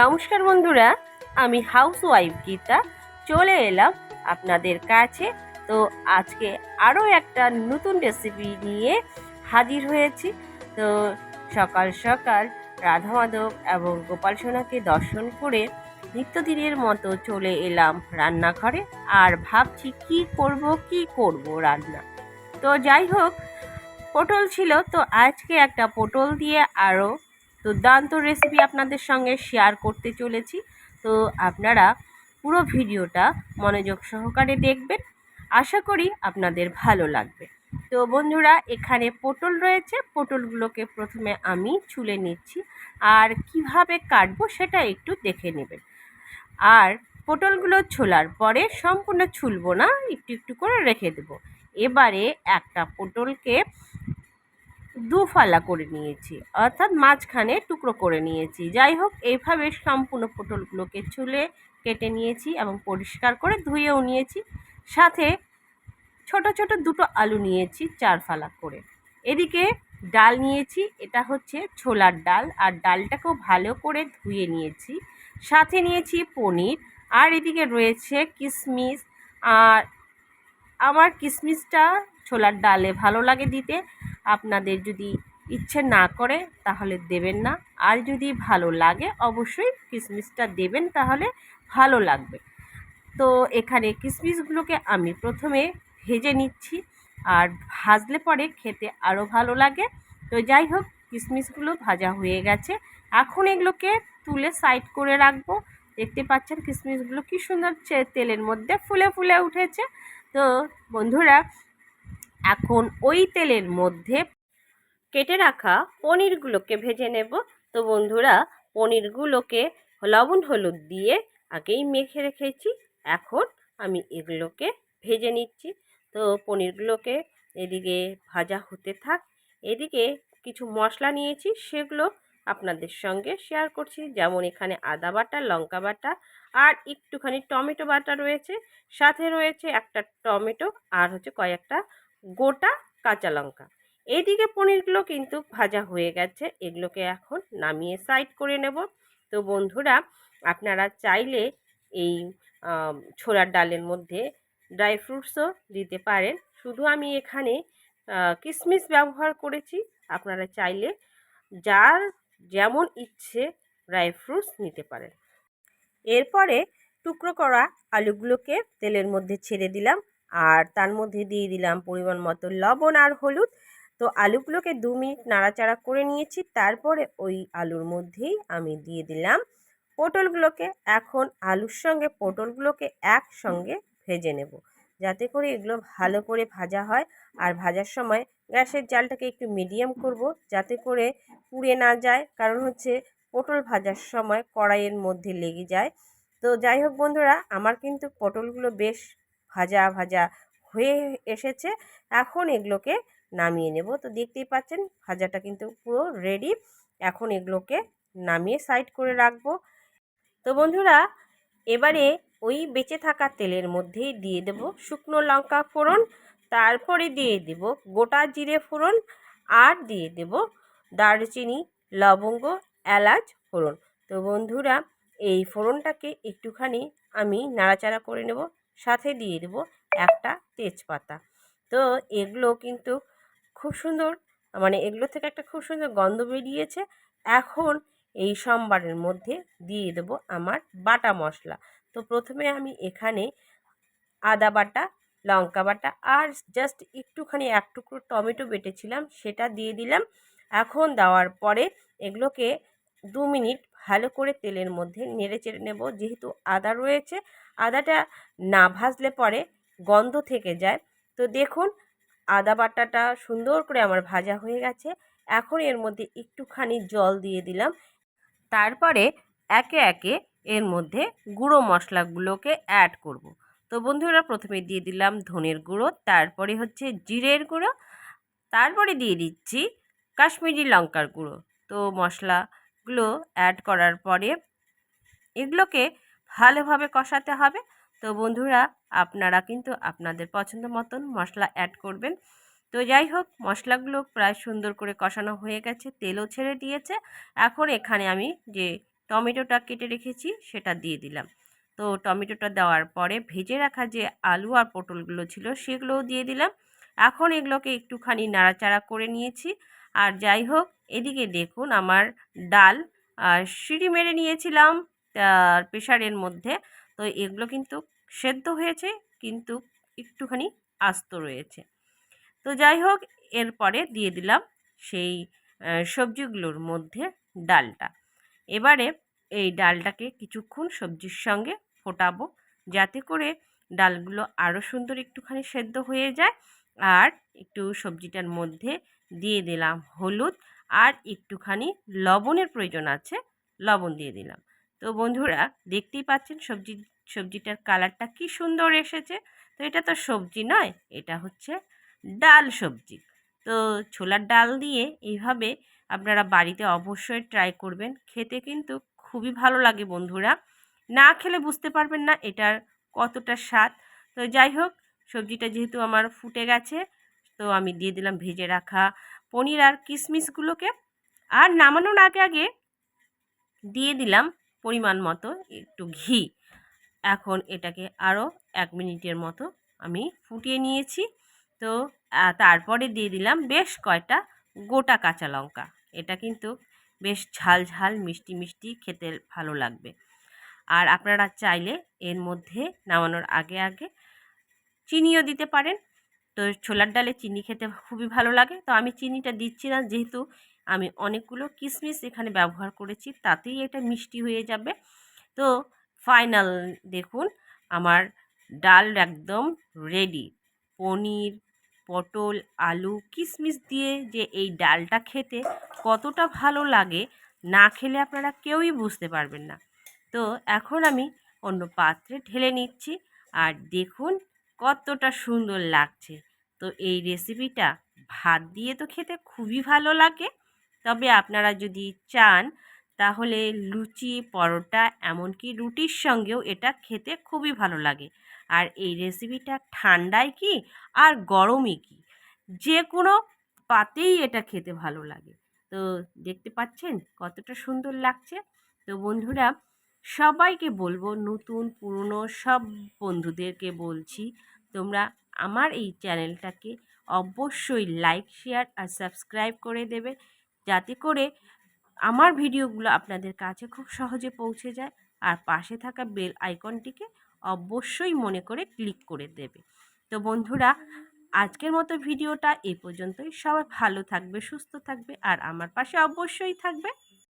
নমস্কার বন্ধুরা, আমি হাউস ওয়াইফ গীতা, চলে এলাম আপনাদের কাছে। তো আজকে আরও একটা নতুন রেসিপি নিয়ে হাজির হয়েছি। তো সকাল সকাল রাধা মাধব এবং গোপাল সোনাকে দর্শন করে নিত্যদিনের মতো চলে এলাম রান্নাঘরে আর ভাবছি কি করব কি করব রান্না। তো যাই হোক, পটল ছিল, তো আজকে একটা পটল দিয়ে আরও দুর্দান্ত রেসিপি আপনাদের সঙ্গে শেয়ার করতে চলেছি। তো আপনারা পুরো ভিডিওটা মনোযোগ সহকারে দেখবেন। আশা করি আপনাদের ভালো লাগবে। তো বন্ধুরা, এখানে পটল রয়েছে। পটলগুলোকে প্রথমে আমি ছুলে নিচ্ছি। আর কীভাবে কাটবো সেটা একটু দেখে নেবেন। আর পটলগুলো ছোলার পরে সম্পূর্ণ ছুলবো না, একটু একটু করে রেখে দেবো। এবারে একটা পটলকে দু ফালা করে নিয়েছি, অর্থাৎ মাঝখানে টুকরো করে নিয়েছি। যাই হোক, এইভাবে সম্পূর্ণ পটলগুলোকে চুলে কেটে নিয়েছি এবং পরিষ্কার করে ধুয়েও নিয়েছি। সাথে ছোট ছোট দুটো আলু নিয়েছি চার ফালা করে। এদিকে ডাল নিয়েছি, এটা হচ্ছে ছোলার ডাল, আর ডালটাকেও ভালো করে ধুয়ে নিয়েছি। সাথে নিয়েছি পনির, আর এদিকে রয়েছে কিশমিশ আর আমার কিশমিশটা ছোলার ডালে ভালো লাগে দিতে। আপনাদের যদি ইচ্ছে না করে, তাহলে দেবেন না। আর যদি ভালো লাগে, অবশ্যই কিশমিশটা দেবেন, তাহলে ভালো লাগবে। তো এখানে কিশমিশগুলোকে আমি প্রথমে ভেজে নিচ্ছি, আর ভাজলে পরে খেতে আরও ভালো লাগে। তো যাই হোক কিশমিশগুলো ভাজা হয়ে গেছে। এখন এগুলোকে তুলে সাইড করে রাখব। দেখতে পাচ্ছেন কিশমিশগুলো কী সুন্দর তেলের মধ্যে ফুলে ফুলে উঠেছে। তো বন্ধুরা এখন ওই তেলের মধ্যে কেটে রাখা পনিরগুলোকে ভেজে নেব। তো বন্ধুরা, পনিরগুলোকে লবণ হলুদ দিয়ে আগেই মেখে রেখেছি। এখন আমি এগুলোকে ভেজে নিচ্ছি। তো পনিরগুলোকে এদিকে ভাজা হতে থাক। এদিকে কিছু মশলা নিয়েছি, সেগুলো আপনাদের সঙ্গে শেয়ার করছি। যেমন এখানে আদা বাটা, লঙ্কা বাটা আর একটুখানি টমেটো বাটা রয়েছে। সাথে রয়েছে একটা টমেটো আর হচ্ছে কয়েকটা গোটা কাঁচা লঙ্কা। এইদিকে পনিরগুলো কিন্তু ভাজা হয়ে গেছে, এগুলোকে এখন নামিয়ে সাইড করে নেব। তো বন্ধুরা, আপনারা চাইলে এই ছোলার ডালের মধ্যে ড্রাই ফ্রুটসও দিতে পারেন। শুধু আমি এখানে কিশমিশ ব্যবহার করেছি। আপনারা চাইলে যার যেমন ইচ্ছে ড্রাই ফ্রুটস নিতে পারেন। এরপরে টুকরো করা আলুগুলোকে তেলের মধ্যে ছেড়ে দিলাম। আর তার মধ্যে দিয়ে দিলাম পরিমাণ মতো লবণ আর হলুদ। তো আলুগুলোকে দু মিনিট নাড়াচাড়া করে নিয়েছি, তারপরে ওই আলুর মধ্যেই আমি দিয়ে দিলাম পটলগুলোকে এখন আলুর সঙ্গে পটলগুলোকে একসঙ্গে ভেজে নেব, যাতে করে এগুলো ভালো করে ভাজা হয়। আর ভাজার সময় গ্যাসের জালটাকে একটু মিডিয়াম করব, যাতে করে পুড়ে না যায়, কারণ হচ্ছে পটল ভাজার সময় কড়াইয়ের মধ্যে লেগে যায়। তো যাই হোক বন্ধুরা, আমার কিন্তু পটলগুলো বেশ ভাজা ভাজা হয়ে এসেছে। এখন এগুলোকে নামিয়ে নেব। তো দেখতেই পাচ্ছেন, ভাজাটা কিন্তু পুরো রেডি এখন এগুলোকে নামিয়ে সাইড করে রাখব। তো বন্ধুরা, এবারে ওই বেঁচে থাকা তেলের মধ্যেই দিয়ে দেব শুকনো লঙ্কা ফোড়ন, তারপরে দিয়ে দেব গোটা জিরে ফোড়ন, আর দিয়ে দেব দারচিনি, লবঙ্গ, এলাচ ফোড়ন। তো বন্ধুরা, এই ফোড়নটাকে একটুখানি আমি নাড়াচাড়া করে নেব। সাথে দিয়ে দেবো একটা তেজপাতা। তো এগুলো কিন্তু খুব সুন্দর মানে এগুলো থেকে একটা খুব সুন্দর গন্ধ বেরিয়েছে। এখন এই সোমবারের মধ্যে দিয়ে দেবো আমার বাটা মশলা। তো প্রথমে আমি এখানে আদা বাটা, লঙ্কা বাটা আর জাস্ট একটুখানি এক টুকরো টমেটো বেটেছিলাম, সেটা দিয়ে দিলাম। এখন দেওয়ার পরে এগুলোকে দু মিনিট ভালো করে তেলের মধ্যে নেড়ে চেড়ে নেব। যেহেতু আদা রয়েছে আদাটা না ভাজলে পরে গন্ধ থেকে যায়। তো দেখুন, আদা বাটাটা সুন্দর করে আমার ভাজা হয়ে গেছে। এখন এর মধ্যে একটুখানি জল দিয়ে দিলাম। তারপরে একে একে এর মধ্যে গুঁড়ো মশলাগুলোকে অ্যাড করব। তো বন্ধুরা, প্রথমে দিয়ে দিলাম ধনের গুঁড়ো, তারপরে হচ্ছে জিরের গুঁড়ো, তারপরে দিয়ে দিচ্ছি কাশ্মীরি লঙ্কার গুঁড়ো। তো মশলাগুলো অ্যাড করার পরে এগুলোকে ভালোভাবে কষাতে হবে। তো বন্ধুরা, আপনারা কিন্তু আপনাদের পছন্দ মতন মশলা অ্যাড করবেন। তো যাই হোক, মশলাগুলো প্রায় সুন্দর করে কষানো হয়ে গেছে, তেলও ছেড়ে দিয়েছে। এখন এখানে আমি যে টমেটোটা কেটে রেখেছি, সেটা দিয়ে দিলাম। তো টমেটোটা দেওয়ার পরে ভেজে রাখা যে আলু আর পটলগুলো ছিল, সেগুলোও দিয়ে দিলাম। এখন এগুলোকে একটুখানি নাড়াচাড়া করে নিয়েছি। আর যাই হোক, এদিকে দেখুন আমার ডাল আর সিঁড়ি মেরে নিয়েছিলাম। প্রেশারের মধ্যে। তো এগুলো কিন্তু সেদ্ধ হয়েছে, কিন্তু একটুখানি আস্ত রয়েছে। তো যাই হোক, এরপরে দিয়ে দিলাম সেই সবজিগুলোর মধ্যে ডালটা। এবারে এই ডালটাকে কিছুক্ষণ সবজির সঙ্গে ফোটাবো, যাতে করে ডালগুলো আরও সুন্দর একটুখানি সেদ্ধ হয়ে যায়। আর একটু সবজিটার মধ্যে দিয়ে দিলাম হলুদ, আর একটুখানি লবণের প্রয়োজন আছে, লবণ দিয়ে দিলাম। তো বন্ধুরা দেখতেই পাচ্ছেন সবজি, সবজিটার কালারটা কি সুন্দর এসেছে। তো এটা তো সবজি নয়, এটা হচ্ছে ডাল সবজি। তো ছোলার ডাল দিয়ে এইভাবে আপনারা বাড়িতে অবশ্যই ট্রাই করবেন, খেতে কিন্তু খুবই ভালো লাগে বন্ধুরা। না খেলে বুঝতে পারবেন না এটার কতটা স্বাদ। তো যাই হোক, সবজিটা যেহেতু আমার ফুটে গেছে, তো আমি দিয়ে দিলাম ভেজে রাখা পনির আর কিশমিশগুলোকে। আর নামানোর আগে আগে দিয়ে দিলাম পরিমাণ মতো একটু ঘি। এখন এটাকে আরও এক মিনিটের মতো আমি ফুটিয়ে নিয়েছি। তো তারপরে দিয়ে দিলাম বেশ কয়টা গোটা কাঁচা লঙ্কা। এটা কিন্তু বেশ ঝাল ঝাল, মিষ্টি মিষ্টি খেতে ভালো লাগবে। আর আপনারা চাইলে এর মধ্যে নামানোর আগে আগে চিনিও দিতে পারেন। তো ছোলার ডালে চিনি খেতে খুবই ভালো লাগে। তো আমি চিনিটা দিচ্ছি না, যেহেতু আমি অনেকগুলো কিশমিশ এখানে ব্যবহার করেছি, তাতেই এটা মিষ্টি হয়ে যাবে। তো ফাইনাল দেখুন, আমার ডাল একদম রেডি পনির, পটল, আলু কিশমিশ দিয়ে যে এই ডালটা খেতে কতটা ভালো লাগে না খেলে আপনারা কেউই বুঝতে পারবেন না। তো এখন আমি অন্য পাত্রে ঢেলে নিচ্ছি আর দেখুন কতটা সুন্দর লাগছে। তো এই রেসিপিটা ভাত দিয়ে তো খেতে খুবই ভালো লাগে। তবে আপনারা যদি চান, তাহলে লুচি, পরোটা, এমনকি রুটির সঙ্গেও এটা খেতে খুবই ভালো লাগে। আর এই রেসিপিটা ঠান্ডায় কি আর গরমে কি? যে কোনো পাতেই এটা খেতে ভালো লাগে। তো দেখতে পাচ্ছেন কতটা সুন্দর লাগছে। তো বন্ধুরা, সবাইকে বলব, নতুন, পুরনো সব বন্ধুদেরকে বলছি, তোমরা আমার এই চ্যানেলটাকে অবশ্যই লাইক শেয়ার আর সাবস্ক্রাইব করে দেবে। যাতে করে আমার ভিডিওগুলো আপনাদের কাছে খুব সহজে পৌঁছে যায়। আর পাশে থাকা বেল আইকনটিকে অবশ্যই মনে করে ক্লিক করে দেবে। তো বন্ধুরা, আজকের মতো ভিডিওটা এ পর্যন্তই। সবাই ভালো থাকবে, সুস্থ থাকবে, আর আমার পাশে অবশ্যই থাকবে।